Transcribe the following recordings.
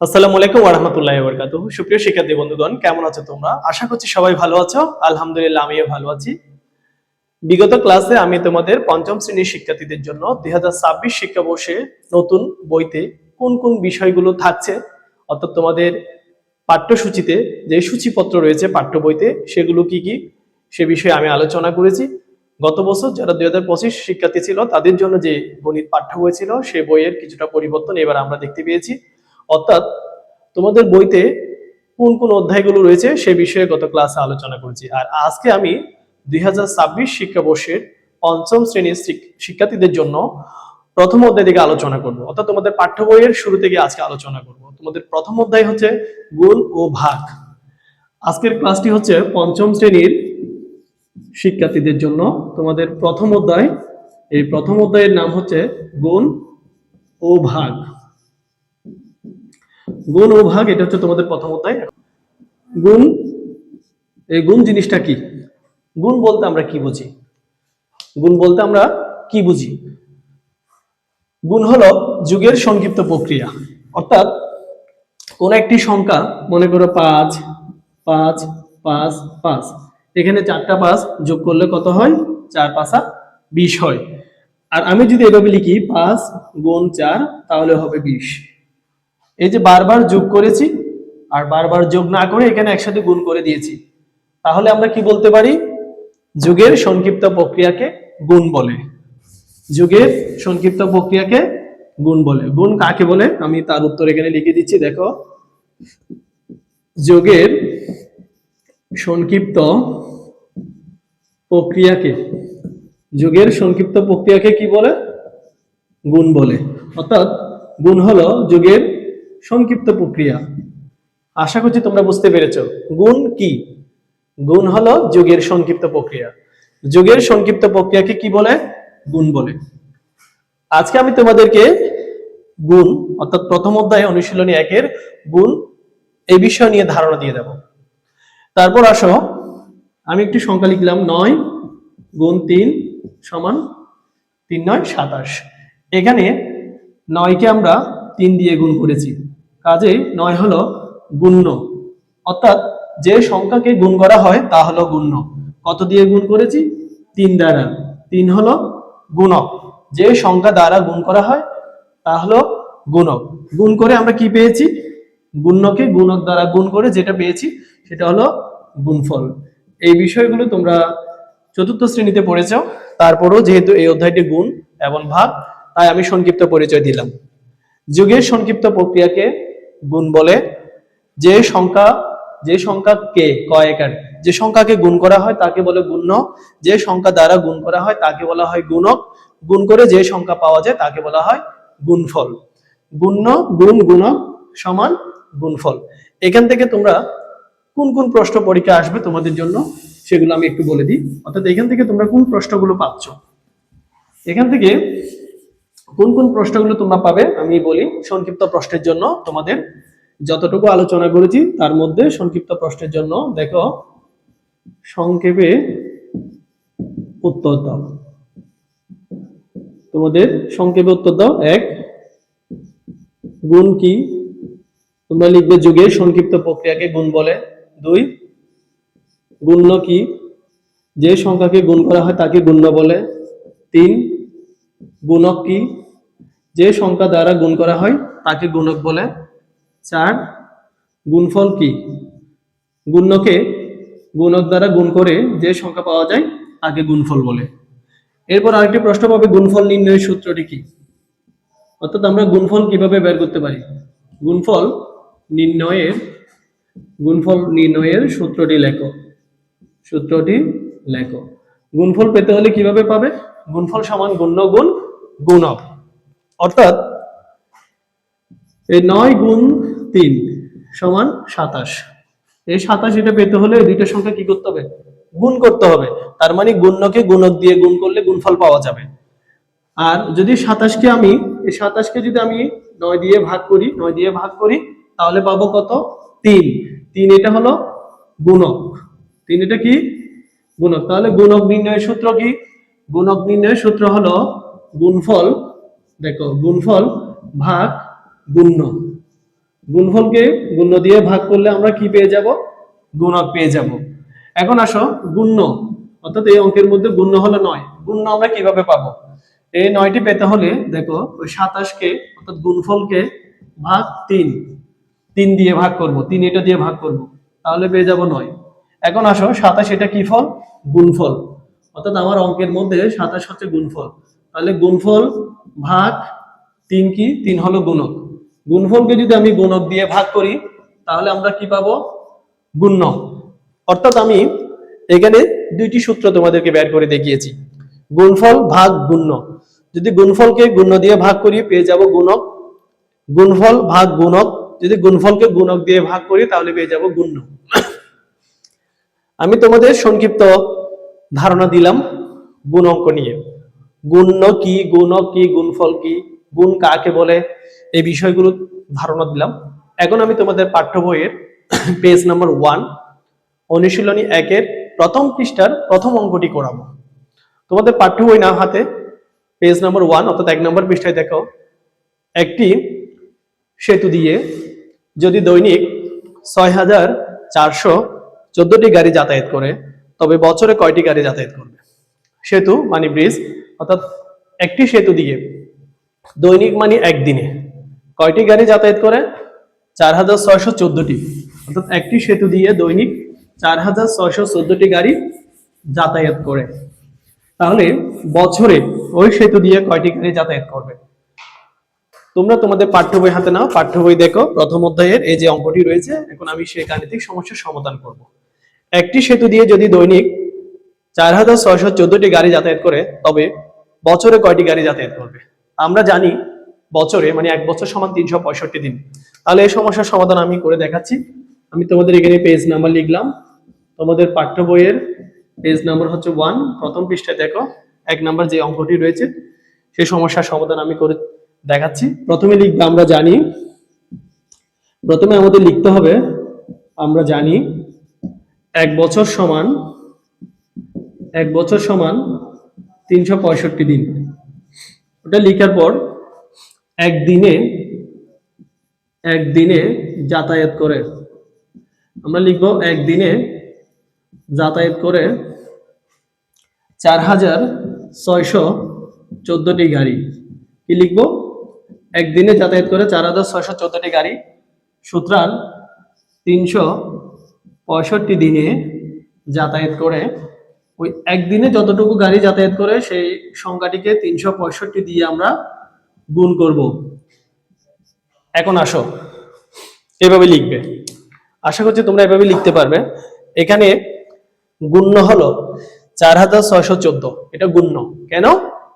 আসসালামু আলাইকুম ওরহামতুল্লাহ বরকাত সুপ্রিয় শিক্ষার্থী বন্ধুগণ, কেমন আছো তোমরা? আশা করছি সবাই ভালো আছো। আলহামদুলিল্লাহ, আমিও ভালো আছি। বিগত ক্লাসে আমি তোমাদের পঞ্চম শ্রেণির শিক্ষার্থীদের জন্য দুই হাজার ছাব্বিশ শিক্ষাবর্ষে নতুন বইতে কোন কোন বিষয়গুলো থাকছে, অর্থাৎ তোমাদের পাঠ্যসূচিতে যে সূচিপত্র রয়েছে পাঠ্য বইতে, সেগুলো কি কি, সে বিষয়ে আমি আলোচনা করেছি। গত বছর যারা দুই হাজার পঁচিশ শিক্ষার্থী ছিল, তাদের জন্য যে গণিত পাঠ্য বই ছিল, সে বইয়ের কিছুটা পরিবর্তন এবার আমরা দেখতে পেয়েছি। অর্থাৎ তোমাদের বইতে কোন কোন অধ্যায়গুলো রয়েছে সে বিষয়ে গত ক্লাসে আলোচনা করেছি। আর আজকে আমি দুই হাজার ছাব্বিশ শিক্ষাবর্ষের পঞ্চম শ্রেণির শিক- শিক্ষার্থীদের জন্য প্রথম অধ্যায় থেকে আলোচনা করব। অর্থাৎ তোমাদের পাঠ্য বইয়ের শুরু থেকে আজকে আলোচনা করব। তোমাদের প্রথম অধ্যায় হচ্ছে গুণ ও ভাগ। আজকের ক্লাসটি হচ্ছে পঞ্চম শ্রেণির শিক্ষার্থীদের জন্য। তোমাদের প্রথম অধ্যায়, এই প্রথম অধ্যায়ের নাম হচ্ছে গুণ ও ভাগ। গুণ ও ভাগ, এটা হচ্ছে তোমাদের প্রথম গুণ, এই গুণ জিনিসটা কি? গুণ বলতে আমরা কি বুঝি? গুণ বলতে আমরা কি বুঝি? গুণ হলো যুগের সংক্ষিপ্ত প্রক্রিয়া। অর্থাৎ কোন একটি সংখ্যা, মনে করো পাঁচ পাঁচ পাঁচ পাঁচ। এখানে চারটা পাঁচ যোগ করলে কত হয়? চার পাঁচা বিশ হয়। আর আমি যদি এভাবে লিখি, পাঁচ গুণ চার, তাহলে হবে বিশ। এই যে বারবার যোগ করেছি আর বারবার যোগ না করে এখানে একসাথে গুণ করে দিয়েছি, তাহলে আমরা কি বলতে পারি? যুগের সংক্ষিপ্ত প্রক্রিয়াকে গুণ বলে। যুগের সংক্ষিপ্ত প্রক্রিয়াকে গুণ বলে। গুণ কাকে বলে? আমি তার উত্তর এখানে লিখে দিচ্ছি, দেখো। যোগের সংক্ষিপ্ত প্রক্রিয়াকে, যুগের সংক্ষিপ্ত প্রক্রিয়াকে কি বলে? গুণ বলে। অর্থাৎ গুণ হলো যুগের সংক্ষিপ্ত প্রক্রিয়া। আশা করছি তোমরা বুঝতে পেরেছ। গুণ কি? গুণ হলো যুগের সংক্ষিপ্ত প্রক্রিয়া। যুগের সংক্ষিপ্ত প্রক্রিয়াকে কি বলে? গুণ বলে। আজকে আমি তোমাদেরকে গুণ, অর্থাৎ প্রথম অধ্যায় অনুশীলনী একের গুণ এই বিষয় নিয়ে ধারণা দিয়ে দেব। তারপর আসো, আমি একটি সংখ্যা লিখলাম নয় গুণ তিন সমান তিন নয় সাতাশ। এখানে নয়কে আমরা তিন দিয়ে গুণ করেছি। কাজেই নয় হলো গুণ্য। অর্থাৎ যে সংখ্যাকে গুণ করা হয় তা হলো গুণ্য। কত দিয়ে গুণ করেছি? তিন দ্বারা। তিন হলো গুণক। যে সংখ্যা দ্বারা গুণ করা হয় তা হলো গুণক। গুণ করে আমরা কি পেয়েছি? গুণ্যকে গুণক দ্বারা গুণ করে যেটা পেয়েছি সেটা হলো গুণফল। এই বিষয়গুলো তোমরা চতুর্থ শ্রেণীতে পড়েছ। তারপরও যেহেতু এই অধ্যায়টি গুণ এবং ভাগ, তাই আমি সংক্ষিপ্ত পরিচয় দিলাম। যুগের সংক্ষিপ্ত প্রক্রিয়াকে গুণ বলে, যে সংখ্যা, যে সংখ্যাকে কয়েকার যে সংখ্যাকে গুণ করা হয় তাকে বলে গুণ্য, যে সংখ্যা দ্বারা গুণ করা হয় তাকে বলা হয় গুণক, গুণ করে যে সংখ্যা পাওয়া যায় তাকে বলা হয় গুণফল। গুণ্য, গুণ, গুণক সমান গুণফল। এখান থেকে তোমরা কোন কোন প্রশ্ন পরীক্ষা আসবে তোমাদের জন্য সেগুলো আমি একটু বলে দিই। অর্থাৎ এখান থেকে তোমরা কোন প্রশ্নগুলো পাচ্ছ? এখান থেকে কোন কোন প্রশ্নগুলো তোমরা পাবে আমি বলি সংক্ষিপ্ত প্রশ্নের জন্য তোমাদের যতটুকু আলোচনা করেছি তার মধ্যে সংক্ষিপ্ত প্রশ্নের জন্য দেখো, সংক্ষেপে উত্তর দাও। তোমাদের সংক্ষেপে উত্তর দাও। এক, গুণ কি? তোমরা লিখবে যুগের সংক্ষিপ্ত প্রক্রিয়াকে গুণ বলে। দুই, গুণ্য কি? যে সংখ্যাকে গুণ করা হয় তাকে গুণ্য বলে। তিন, গুণক কি? যে সংখ্যা দ্বারা গুণ করা হয়, তাকে গুণক বলে। চার, গুণফল কি? গুণকে গুণক দ্বারা গুণ করে যে সংখ্যা পাওয়া যায়, তাকে গুণফল বলে। এরপর আরেকটি প্রশ্ন পাবে, গুণফল নির্ণয়ের সূত্রটি কি? অর্থাৎ আমরা গুণফল কীভাবে বের করতে পারি? গুণফল নির্ণয়ের গুণফল নির্ণয়ের সূত্রটি লেখো। সূত্রটি লেখো। গুণফল পেতে হলে কীভাবে পাবে? গুণফল সমান গুণ্য গুণ গুণক। অর্থাৎ এই নয় গুণ তিন সমান সাতাশ। এই সাতাশ এটা পেতে হলে দুইটা সংখ্যা কি করতে হবে? গুণ করতে হবে। তার মানে গুণ্যকে গুণক দিয়ে গুণ করলে গুণফল পাওয়া যাবে। আর যদি সাতাশকে আমি, এই সাতাশকে যদি আমি নয় দিয়ে ভাগ করি, নয় দিয়ে ভাগ করি, তাহলে পাবো কত? তিন। তিন এটা হলো গুণক। তিন এটা কি? গুণক। তাহলে গুণক নির্ণয়ের সূত্র কি? গুণক নির্ণয়ের সূত্র হলো গুণফল দেখো, গুণফল ভাগ গুণ্য। গুণফলকে গুণ্য দিয়ে ভাগ করলে আমরা কি পেয়ে যাব? গুণক পেয়ে যাব। এখন আসো, গুণ্য। অর্থাৎ এই অঙ্কের মধ্যে গুণ্য হলো নয়। গুণ্য আমরা কীভাবে পাবো? এই নয়টি পেতে হলে দেখো, ওই সাতাশকে, অর্থাৎ গুণফলকে ভাগ তিন। তিন দিয়ে ভাগ করব, তিন এটা দিয়ে ভাগ করব। তাহলে পেয়ে যাব নয়। এখন আসো, সাতাশ এটা কি ফল? গুণফল। অর্থাৎ আমার অঙ্কের মধ্যে সাতাশ হচ্ছে গুণফল। তাহলে গুণফল ভাগ তিন কি? তিন হলো গুণক। গুণফলকে যদি আমি গুণক দিয়ে ভাগ করি, তাহলে আমরা কি পাবো? গুণ্য। অর্থাৎ আমি এখানে দুইটি সূত্র তোমাদেরকে বের করে দেখিয়েছি। গুণফল ভাগ গুণ্য। যদি গুণফলকে গুণ্য দিয়ে ভাগ করি, পেয়ে যাব গুণক। গুণফল ভাগ গুণক। যদি গুণফলকে গুণক দিয়ে ভাগ করি, তাহলে পেয়ে যাব গুণ্য। আমি তোমাদের সংক্ষিপ্ত ধারণা দিলাম গুণ অঙ্ক নিয়ে। গুণ্য কি গুণক কি গুণফল কি, গুণ কাকে বলে, এই বিষয়গুলো ধারণা দিলাম। এখন আমি তোমাদের পাঠ্য বইয়ের পেজ নাম্বার ওয়ান অনুশীলনী একের প্রথম পৃষ্ঠার প্রথম অঙ্কটি করাবো। তোমাদের পাঠ্য বই না হাতে পেজ নাম্বার ওয়ান অর্থাৎ এক নম্বর পৃষ্ঠায় দেখো, একটি সেতু দিয়ে যদি দৈনিক ছয় হাজার চারশো চোদ্দটি গাড়ি যাতায়াত করে, তবে বছরে কয়টি গাড়ি যাতায়াত করবে? সেতু মানে ব্রিজ অর্থাৎ একটি সেতু দিয়ে দৈনিক মানে একদিনে। কয়টি গাড়ি যাতায়াত করে? চার হাজার ছয়শো চোদ্দটি। অর্থাৎ একটি সেতু দিয়ে দৈনিক চার হাজার ছয়শো চোদ্দটি গাড়ি যাতায়াত করে। তাহলে বছরে ওই সেতু দিয়ে কয়টি গাড়ি যাতায়াত করবে? তোমরা তোমাদের পাঠ্য বই হাতে নাও। পাঠ্য বই দেখো, প্রথম অধ্যায়ের এই যে অঙ্কটি রয়েছে, এখন আমি সেই গাণিতিক সমস্যার সমাধান করব। একটি সেতু দিয়ে যদি দৈনিক চার হাজার ছয়শো চোদ্দটি গাড়ি যাতায়াত করে, তবে বছরে কয়টি গাড়ি যাতায়াত করবে? আমরা জানি বছরে মানে এক বছর সমান তিনশো পঁয়ষট্টি দিন। তাহলে এই সমস্যার সমাধান আমি করে দেখাচ্ছি। আমি তোমাদের এখানে পেজ নাম্বার লিখলাম। তোমাদের পাঠ্য বইয়ের পেজ নাম্বার হচ্ছে ওয়ান প্রথম পৃষ্ঠায় দেখো, এক নাম্বার যে অঙ্কটি রয়েছে সেই সমস্যার সমাধান আমি করে দেখাচ্ছি। প্রথমে লিখবে, আমরা জানি। প্রথমে আমাদের লিখতে হবে, আমরা জানি, এক বছর সমান, এক বছর সমান তিনশো পঁয়ষট্টি দিন। ওটা লিখার পর একদিনে একদিনে যাতায়াত করে। আমরা লিখব একদিনে যাতায়াত করে চার হাজার ছয়শো চোদ্দটি গাড়ি। কি লিখব? একদিনে যাতায়াত করে চার হাজার ছয়শো চোদ্দটি গাড়ি। সুতরাং তিনশো পঁয়ষট্টি দিনে যাতায়াত করে ওই একদিনে যতটুকু গাড়ি যাতায়াত করে, সেই সংখ্যাটিকে তিনশো পঁয়ষট্টি দিয়ে আমরা গুণ করব। এখন আসো। এভাবে লিখবে। আশা করছি তোমরা এভাবে লিখতে পারবে। এখানে গুণ্য হলো চার হাজার ছয়শো চোদ্দ। এটা গুণ্য। কেন?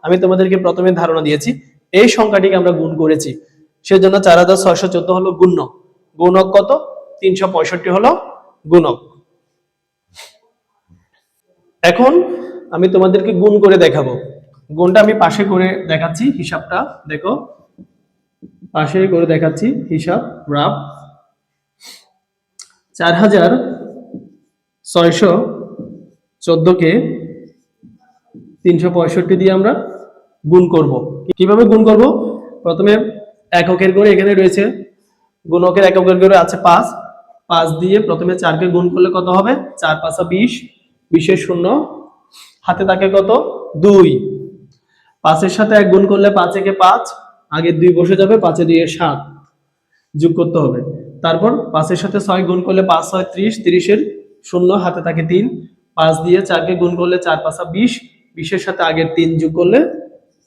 আমি তোমাদেরকে প্রথমে ধারণা দিয়েছি, এই সংখ্যাটিকে আমরা গুণ করেছি। সেজন্য চার হাজার ছয়শো চোদ্দ হলো গুণ্য। গুণক কত? তিনশো পঁয়ষট্টি হলো গুণক। এখন আমি তোমাদেরকে গুণ করে দেখাবো। গুণটা আমি পাশে করে দেখাচ্ছি হিসাবটা, দেখো। পাশে করে দেখাচ্ছি হিসাব রাফ চার হাজার ছয়শো চোদ্দকে তিনশো পঁয়ষট্টি দিয়ে আমরা গুণ করব। কীভাবে গুণ করব? প্রথমে এককের করে এখানে রয়েছে, গুণকের এককের করে আছে পাঁচ। পাঁচ দিয়ে প্রথমে চারকে গুণ করলে কত হবে? চার পাঁচা বিশ। বিশের শূন্য। হাতে থাকে কত? দুই। পাঁচের সাথে এক গুণ করলে পাঁচ একে পাঁচ আগের দুই বসে যাবে, পাঁচে দুই এর সাত। যোগ করতে হবে। তারপর পাঁচের সাথে ছয় গুণ করলে পাঁচ ছয় ত্রিশ, ত্রিশের শূন্য, হাতে থাকে তিন। পাঁচ দিয়ে চারকে গুণ করলে চার পাঁচা বিশ, বিশের সাথে আগের তিন যোগ করলে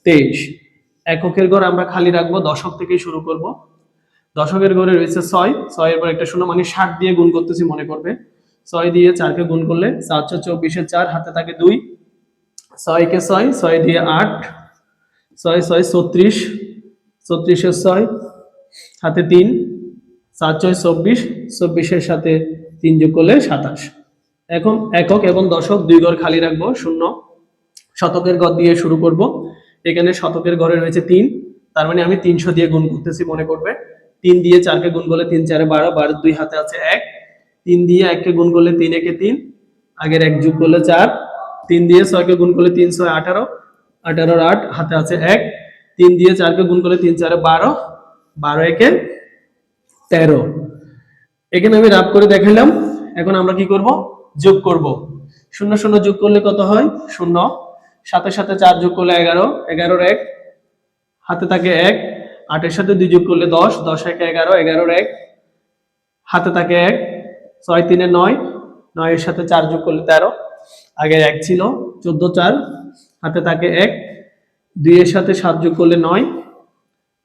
তেইশ। এককের ঘর আমরা খালি রাখব, দশক থেকে শুরু করব। দশকের ঘরে রয়েছে ছয়, ছয়ের পর একটা শূন্য মানে ষাট দিয়ে গুণ করতেছি, মনে করবে। ছয় দিয়ে চারকে গুণ করলে চারশো চব্বিশে চার, হাতে থাকে দুই। ছয়কে ছয় ছয় দিয়ে আট। ছয় ছয়, ছত্রিশ। ছত্রিশের ছয়, হাতে তিন। সাত, ছয়, চব্বিশ। চব্বিশের সাথে তিন যোগ করলে সাতাশ। এখন একক এবং দশক দুই ঘর খালি রাখব, শূন্য। শতকের ঘর দিয়ে শুরু করব। এখানে শতকের ঘরে রয়েছে তিন। তার মানে আমি তিনশো দিয়ে গুণ করতেছি, মনে করবে। তিন দিয়ে চারকে গুণ করলে তিন, চারে বারো। বারো দুই হাতে আছে এক। তিন দিয়ে এককে গুণ করলে তিন, একে তিন। আগের এক যোগ করলে চার। তিন দিয়ে ছয়কে গুণ করলে তিন, ছয়, আঠারো। আঠারোর আট, হাতে আছে এক। তিন দিয়ে চারকে গুণ করলে তিন, চারে বারো। বারো, একে তেরো। এখানে আমি রাব করে দেখালাম। এখন আমরা কি করব? যোগ করব। শূন্য শূন্য যোগ করলে কত হয়? শূন্য। সাথে সাথে চার যোগ করলে এগারো। এগারোর এক, হাতে থাকে এক। আটের সাথে দুই যোগ করলে দশ। দশ, এক এগারো। এগারোর এক, হাতে থাকে এক। ছয় তিনে নয়, নয়ের সাথে চার যোগ করলে তেরো। আগে এক ছিল চোদ্দ চার, হাতে থাকে এক। দুইয়ের সাথে সাত যোগ করলে নয়,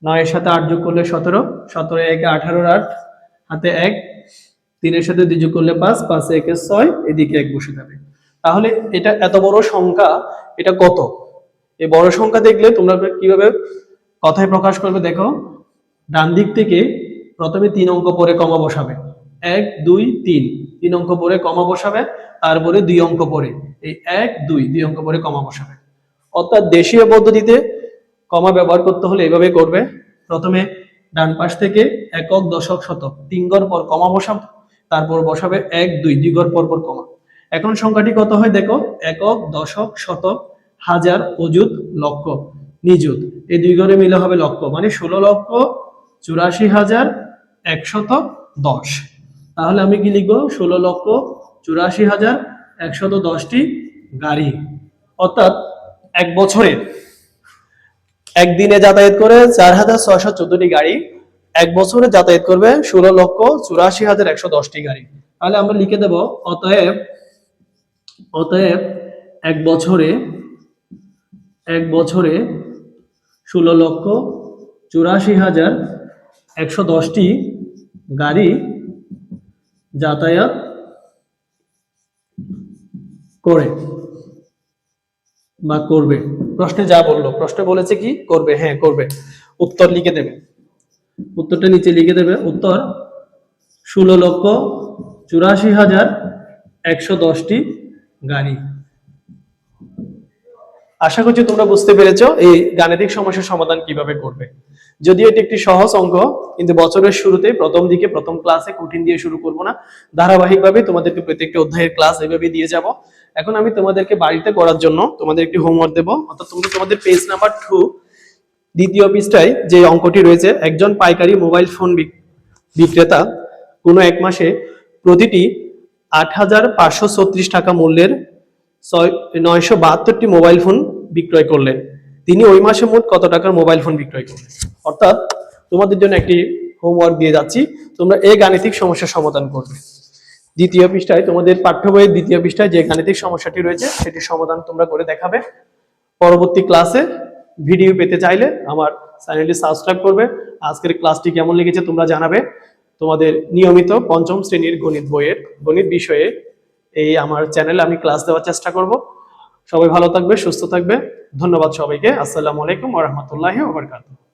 নয়ের সাথে আট যোগ করলে সতেরো সতেরো একে আঠারোর আট, হাতে এক। তিনের সাথে দুই যোগ করলে পাঁচ পাঁচ একে ছয়, এদিকে এক বসে যাবে। তাহলে এটা এত বড় সংখ্যা, এটা কত? এই বড় সংখ্যা দেখলে তোমরা কীভাবে কথায় প্রকাশ করবে দেখো, ডান দিক থেকে প্রথমে তিন অঙ্ক পরে কমা বসাবে। এক, দুই, তিন। তিন অঙ্ক পরে কমা বসাবে, তারপরে দুই অঙ্ক পরে এই এক, দুই দুই অঙ্ক পরে কমা বসাবে। অর্থাৎ দেশীয় পদ্ধতিতে কমা ব্যবহার করতে হলে এভাবে করবে। প্রথমে ডান পাশ থেকে একক, দশক, শতক, তিন পর কমা বসাবে, তারপর বসাবে এক, দুই দুই পর পর কমা। এখন সংখ্যাটি কত হয় দেখো? একক, দশক, শতক, হাজার, অযুত, লক্ষ, নিযুত। এই দুই ঘরে মিলে হবে লক্ষ মানে ষোলো লক্ষ, চুরাশি হাজার একশত দশ। তাহলে আমি কি লিখব? ষোলো লক্ষ চুরাশি হাজার একশত দশটি গাড়ি। অর্থাৎ এক বছরে একদিনে যাতায়াত করে চার হাজার ছয়শো চোদ্দটি গাড়ি এক বছরে যাতায়াত করবে ষোলো লক্ষ চুরাশি হাজার একশো দশটি গাড়ি। তাহলে আমরা লিখে দেব, অতএব অতএব এক বছরে এক বছরে ষোলো লক্ষ চুরাশি হাজার একশো দশটি গাড়ি যাতায়াত করে বা করবে। প্রশ্নে যা বলল, প্রশ্নে বলেছে কি? করবে হ্যাঁ করবে। উত্তর লিখে দেবে। উত্তরটা নিচে লিখে দেবে। উত্তর ষোলো লক্ষ চুরাশি হাজার একশো দশটি গাড়ি। আশা করছি তোমরা বুঝতে পেরেছ এই গাণিতিক সমস্যার সমাধান কীভাবে করবে। যদিও এটি একটি সহজ অঙ্ক, কিন্তু বছরের শুরুতে প্রথম দিকে প্রথম ক্লাসে কঠিন দিয়ে শুরু করব না। ধারাবাহিকভাবে তোমাদেরকে প্রত্যেকটা অধ্যায়ের ক্লাস এভাবে দিয়ে যাব। এখন আমি তোমাদেরকে বাড়িতে করার জন্য তোমাদের একটি হোমওয়ার্ক দেবো। অর্থাৎ তোমরা তোমাদের পেজ নাম্বার টু দ্বিতীয় পৃষ্ঠায় যে অঙ্কটি রয়েছে, একজন পাইকারি মোবাইল ফোন বিক্রেতা কোনো এক মাসে প্রতিটি আট হাজার পাঁচশো ছত্রিশ টাকা মূল্যের ছয় নয়শো বাহাত্তরটি মোবাইল ফোন বিক্রয় করলেন। তিনি ওই মাসে মোট কত টাকার মোবাইল ফোন বিক্রয় করলেন? অর্থাৎ তোমাদের জন্য একটি হোমওয়ার্ক দিয়ে যাচ্ছি। তোমরা এই গাণিতিক সমস্যার সমাধান করবে। দ্বিতীয় পৃষ্ঠায় তোমাদের পাঠ্য বইয়ের দ্বিতীয় পৃষ্ঠায় যে গাণিতিক সমস্যাটি রয়েছে, সেটির সমাধান তোমরা করে দেখাবে। পরবর্তী ক্লাসে ভিডিও পেতে চাইলে আমার চ্যানেলটি সাবস্ক্রাইব করবে। আজকের ক্লাসটি কেমন লেগেছে তোমরা জানাবে। তোমাদের নিয়মিত পঞ্চম শ্রেণির গণিত বইয়ের, গণিত বিষয়ে এই আমার চ্যানেলে আমি ক্লাস দেওয়ার চেষ্টা করব। সবাই ভালো থাকবে সুস্থ থাকবে। ধন্যবাদ সবাইকে। আসসালামু আলাইকুম ওয়া রাহমাতুল্লাহি ওয়া বারাকাতুহু।